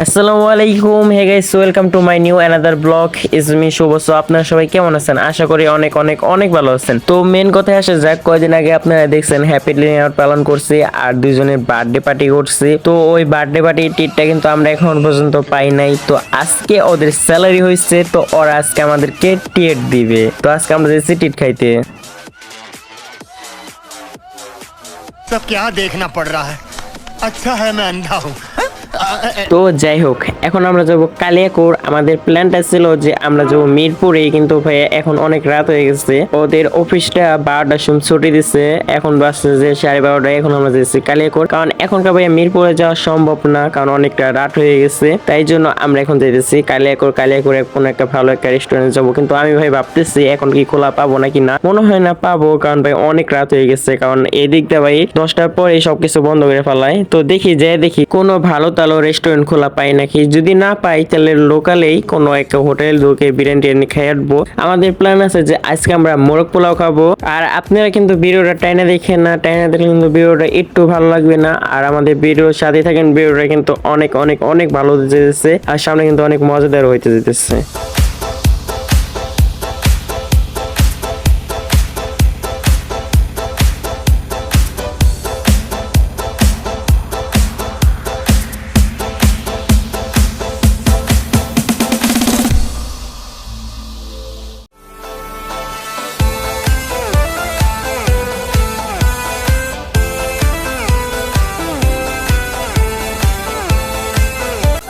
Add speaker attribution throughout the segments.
Speaker 1: আসসালামু আলাইকুম hey guys welcome to my new another blog is me Shubho so আপনারা সবাই কেমন আছেন আশা করি অনেক অনেক অনেক ভালো আছেন তো মেন কথায় আসে যাক কয়দিন আগে আপনারা দেখছেন হ্যাপি নিউ ইয়ার পালন করছি আর দুইজনের বার্থডে পার্টি করছি তো ওই বার্থডে পার্টি টিটটা কিন্তু আমরা এখন পর্যন্ত পাই নাই তো আজকে ওদের স্যালারি হয়েছে তো ওরা আজকে আমাদেরকে টিট দিবে তো আজকে আমরা যাচ্ছি টিট খাইতে
Speaker 2: सब क्या देखना पड़ रहा है अच्छा है मैं अंधा हूँ
Speaker 1: তো যাই হোক, এখন আমরা যাব কালিয়াকোর। আমাদের প্ল্যানটা ছিল যে আমরা যাব মিরপুরে কিন্তু ভাই, এখন অনেক রাত হয়ে গেছে। ওদের অফিসটা বারোটার সময় ছুটি দিচ্ছে এখন বাসছে যে সাড়ে বারোটায় এখন আমরা যাচ্ছি কালিয়াকোর। কারণ এখনকার ভাইয়া মিরপুরে যাওয়া সম্ভব না, কারণ অনেকটা রাত হয়ে গেছে। তাই জন্য আমরা এখন যাইতেছি কালিয়াকোর। কালিয়াকোরে কোনো একটা ভালো একটা রেস্টুরেন্টে যাব। কিন্তু আমি ভাই ভাবতেছি, এখন কি খোলা পাবো নাকি না? মনে হয় না পাবো, কারণ ভাই, অনেক রাত হয়ে গেছে। কারণ এই দিকটা ভাই, দশটার পরে সবকিছু বন্ধ করে ফেলায়। তো দেখি যে দেখি। কোনো ভালো তালো রেস্টুরেন্ট খোলা পাই নাকি? যদি না পাই, তাহলে লোকালেই কোনো একটা হোটেল ঢুকে বিরিয়ানি টিরিয়ানি খেয়ে আসব আমাদের প্ল্যান আছে যে আজকে আমরা মোরগ পোলাও খাব। আর আপনারা কিন্তু ভিডিওটা টাইনা দেখে না টাইনা দেখলে কিন্তু ভিডিওটা একটু ভালো লাগবে না। আর আমাদের ভিডিওর সাথে থাকেন, ভিডিওটা কিন্তু অনেক অনেক অনেক ভালো যেতেছে আর সামনে কিন্তু অনেক মজাদার হইতে যেতেছে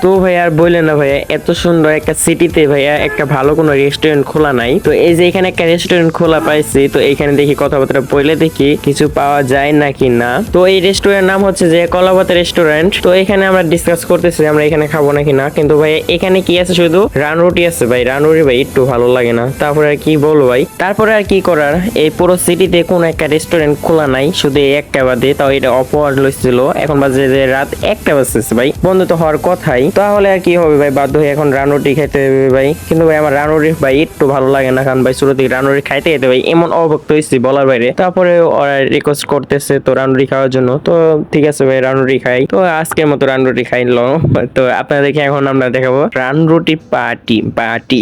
Speaker 1: তো ভাইয়া আর বললেন না ভাইয়া, এত সুন্দর একটা সিটিতে ভাইয়া একটা ভালো কোনো রেস্টুরেন্ট খোলা নাই। তো এই যে এখানে একটা রেস্টুরেন্ট খোলা পাইছি, তো এখানে দেখি কথাবার্তা বলে দেখি কিছু পাওয়া যায় নাকি না। তো এই রেস্টুরেন্ট নাম হচ্ছে যে কলাপাতা রেস্টুরেন্ট তো এখানে আমরা ডিসকাস করতেছি আমরা এখানে খাব নাকি না। কিন্তু ভাই এখানে কি আছে শুধু? রান রুটি আছে ভাই, রান রুটি ভাই একটু ভালো লাগে না। তারপরে আর কি বলব ভাই? তারপরে আর কি করার? এই পুরো সিটিতে কোনো একটা রেস্টুরেন্ট খোলা নাই, শুধু একটা বাদে, তাও এটা অপওয়ার্ড লইছিল। এখন বাজে যে রাত একটা বাজতেছে ভাই। বন্ধ তো হওয়ার কথাই। তাহলে আর কি হবে ভাই? বাধ্য হয়ে এখন রানুটি খাইতে হবে ভাই। কিন্তু ভাই আমার রানুটি ভাই একটু ভালো লাগে না, কারণ ভাই শুরু থেকে রানুটি খাইতে যেতে ভাই এমন অভক্ত হয়েছি বলার বাইরে। তারপরে ওরা রিকোয়েস্ট করতেছে তো রানুটি খাওয়ার জন্য। তো ঠিক আছে ভাই রানুটি খাই। তো আজকের মতো রানুটি খাইলো তো আপনাদেরকে এখন আমরা দেখাবো রানরুটি পার্টি পার্টি।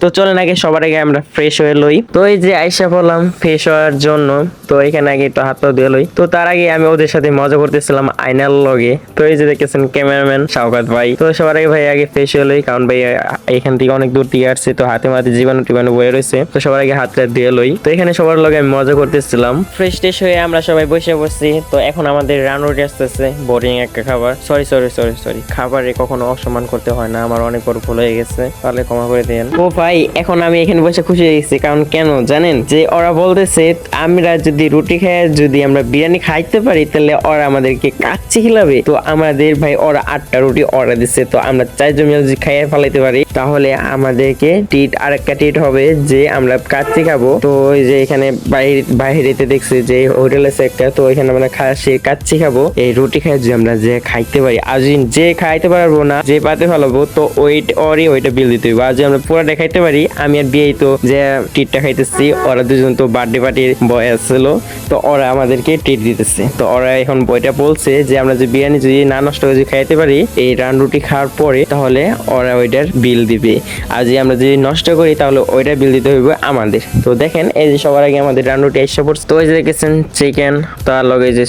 Speaker 1: তো চলেন আগে সবার আগে আমরা ফ্রেশ হয়ে লই। তো এই যে আইসা বললাম ফ্রেশ হওয়ার জন্য তো এখানে আগে একটু হাত পা ধুয়ে লই। তো তার আগে আমি ওদের সাথে মজা করতেছিলাম আয়নার লগে। তো এই যে দেখতেছেন ক্যামেরাম্যান শাওকাত ভাই। তো সবার আগে ভাই আগে ফ্রেশ হয়ে লই কারণ ভাই এখান থেকে অনেক দূর থেকে আসছে তো হাতে মাতে জীবাণু টিবাণু বয়ে রয়েছে। তো সবার আগে হাত হাতটা ধুয়ে লই। তো এখানে সবার লগে আমি মজা করতেছিলাম। ফ্রেশ ট্রেশ হয়ে আমরা সবাই বসে বসছি তো এখন আমাদের রান রানুটি আসতেছে বোরিং একটা খাবার। সরি সরি সরি সরি খাবারে কখনো অসম্মান করতে হয় না আমার অনেক বড় ভুল হয়ে গেছে। তাহলে ক্ষমা করে দেন। ও ভাই এখন আমি এখানে বসে খুশি হয়ে গেছি কারণ কেন জানেন? যে ওরা বলতেছে আমরা যদি রুটি খাই যদি আমরা বিরিয়ানি খাইতে পারি, তাহলে ওরা আমাদেরকে কাচ্চি খিলাবে। তো আমাদের ভাই ওরা আটটা রুটি অর্ডার দিচ্ছে তো আমরা চারজন মিলে যদি খাইয়ে ফেলাইতে পারি, তাহলে আমাদেরকে টিট আর একটা টিট হবে যে আমরা কাচ্চি খাব। তো ওই যে এখানে বাইরে, বাইরেতে দেখছি যে হোটেল আছে একটা, তো এখানে আমরা খা, সে কাচ্চি খাব। এই রুটি খাই যদি আমরা যে খাইতে পারি, আর যদি যে খাইতে পারব না, যে পাতে ফেলাবো, তো ওই ওরই ওইটা বিল দিতে হবে আর যদি আমরা পুরোটা খাইতে পারি, আমি আর বিয়ে তো যে টিটটা খাইতেছি, ওরা দুজন তো বার্থডে পার্টির বয় আসছিল তো ওরা আমাদেরকে ট্রিট দিতেছে। তো ওরা এখন বইটা বলছে যে, আমরা যদি বিরিয়ানি যদি না নষ্ট করে খাইতে পারি, এই রান রুটি খাওয়ার পরে তাহলে ওরা ওইটার বিল দিবে। আর যদি আমরা যদি নষ্ট করি, তাহলে ওইটার বিল দিতে হইবে আমাদের। তো দেখেন, এই যে সবার আগে আমাদের রান রুটি এসে পড়ছে। তো এই যে দেখেছেন চিকেন তার লগে যে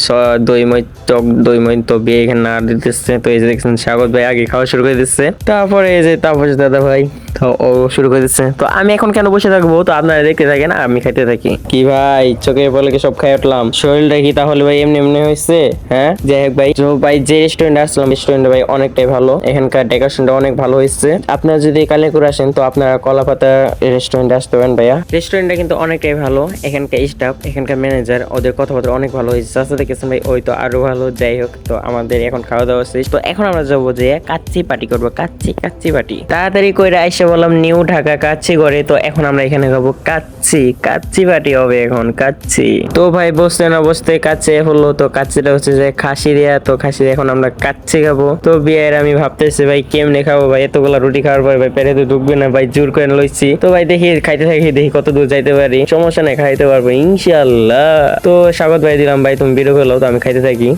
Speaker 1: দই মই টক দই মই তো বিয়ে এখানে না দিতেছে। তো এই যে দেখছেন স্বাগত ভাই আগে খাওয়া শুরু করে দিচ্ছে। তারপরে এই যে তারপর দাদা ভাই তো ও শুরু করে দিচ্ছে। তো আমি এখন কেন বসে থাকব? তো আপনারা দেখতে থাকেন আমি খাইতে থাকি। কি ভাই চোখে বলে কি সব খাই উঠলাম। শরীরটা কি তাহলে ভাই এমনি এমনি হয়েছে হ্যাঁ? যাই হোক ভাই তো ভাই যে রেস্টুরেন্টে আসলাম রেস্টুরেন্ট ভাই অনেকটাই ভালো। এখানকার ডেকোরেশনটা অনেক ভালো হয়েছে আপনারা যদি কালিয়াকুর আসেন তো আপনারা কলাপাতা রেস্টুরেন্টে আসতে পারেন ভাইয়া। রেস্টুরেন্টটা কিন্তু অনেকটাই ভালো। এখানকার স্টাফ এখানকার ম্যানেজার ওদের কথাবার্তা অনেক ভালো হয়েছে চাষা দেখেছেন ভাই ওই তো আরও ভালো। যাই হোক তো আমাদের এখন খাওয়া দাওয়া শেষ। তো এখন আমরা যাব যে কাচ্চি পার্টি করব। কাচ্চি কাচ্চি পার্টি। তাড়াতাড়ি করে আইসা বললাম, নিউ ঢাকা কাচ্ছি করে তো এখন আমরা এখানে যাব কাচ্ছি কাচ্ছি পার্টি হবে এখন কাচ্ছি তো ভাই বসতে না বসতে কাচ্চি হলো। তো কাচ্চিটা হচ্ছে যে খাসি দেয়া তো খাসি এখন আমরা কাচ্ছি খাব। তো বিয়ের আমি ভাবতেছি, ভাই, কেমনে খাব ভাই? এতগুলা রুটি খাওয়ার পরে ভাই পেটে তো ঢুকবে না ভাই, জোর করে লইছি। তো ভাই, দেখি, খাইতে থাকি, দেখি কত দূর যাইতে পারি। সমস্যা নেই, খাইতে পারব ইনশাল্লাহ তো স্বাগত ভাই, দিলাম ভাই, তুমি বিরো করল তো আমি খাইতে থাকি।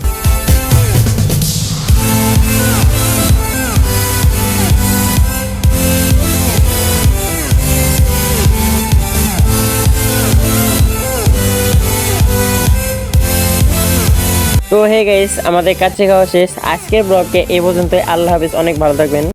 Speaker 1: তো হে গাইস, আমাদের কাছে খাওয়া শেষ। আজকের ব্লগকে এই পর্যন্ত আল্লাহ হাফিজ, অনেক ভালো থাকবেন।